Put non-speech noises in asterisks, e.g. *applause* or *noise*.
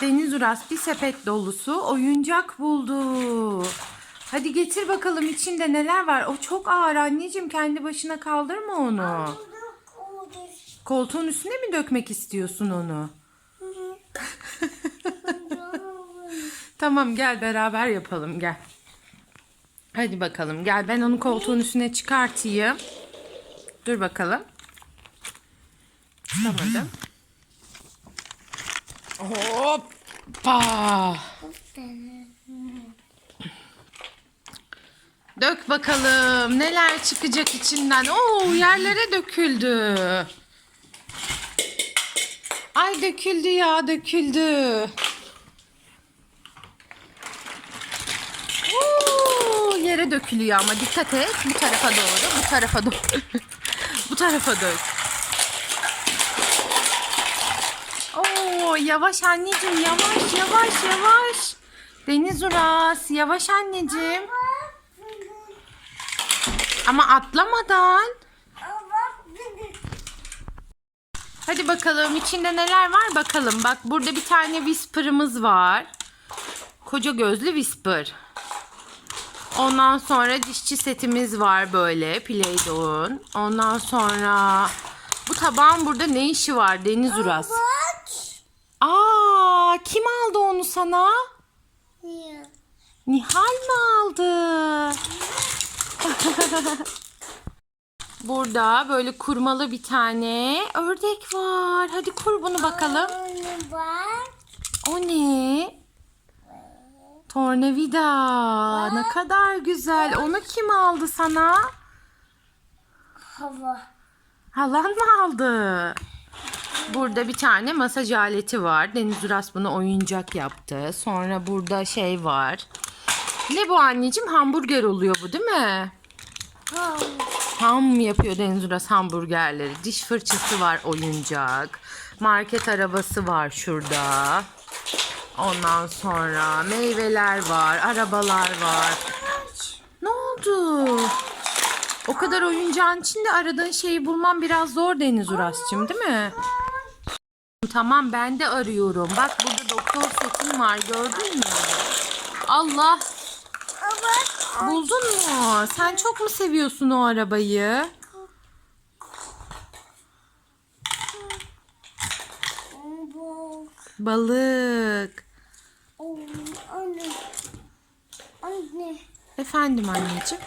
Deniz Uras bir sepet dolusu oyuncak buldu. Hadi getir bakalım içinde neler var. O çok ağır anneciğim kendi başına kaldırma onu. Koltuğun üstüne mi dökmek istiyorsun onu? *laughs* *laughs* Tamam gel beraber yapalım gel. Hadi bakalım gel ben onu koltuğun üstüne çıkartayım. Dur bakalım. Çıkamadım. Hoppa. Dök bakalım neler çıkacak içinden. Oo yerlere döküldü. Ay döküldü ya döküldü. Oo, yere dökülüyor ama dikkat et. Bu tarafa doğru, bu tarafa doğru. *laughs* bu tarafa dök. Yavaş anneciğim, yavaş, yavaş, yavaş. Deniz Uras, yavaş anneciğim. Ama atlamadan. Hadi bakalım içinde neler var bakalım. Bak burada bir tane whisper'ımız var. Koca gözlü whisper. Ondan sonra dişçi setimiz var böyle Play-Doh'un. Ondan sonra bu tabağın burada ne işi var Deniz Uras? Aa, kim aldı onu sana? Nihal mi aldı? Burada böyle kurmalı bir tane ördek var. Hadi kur bunu bakalım. O ne? Tornavida. Ne kadar güzel. Onu kim aldı sana? Hava. Halan mı aldı? Burada bir tane masaj aleti var. Deniz Uras bunu oyuncak yaptı. Sonra burada şey var. Ne bu anneciğim? Hamburger oluyor bu değil mi? Ham yapıyor Deniz Uras hamburgerleri. Diş fırçası var oyuncak. Market arabası var şurada. Ondan sonra meyveler var, arabalar var. Ne oldu? O kadar oyuncağın içinde aradığın şeyi bulman biraz zor Deniz Uras'cığım değil mi? Tamam ben de arıyorum. Bak burada doktor setim var gördün mü? Allah buldun mu? Sen çok mu seviyorsun o arabayı? Balık. Anne. Anne. Efendim anneciğim.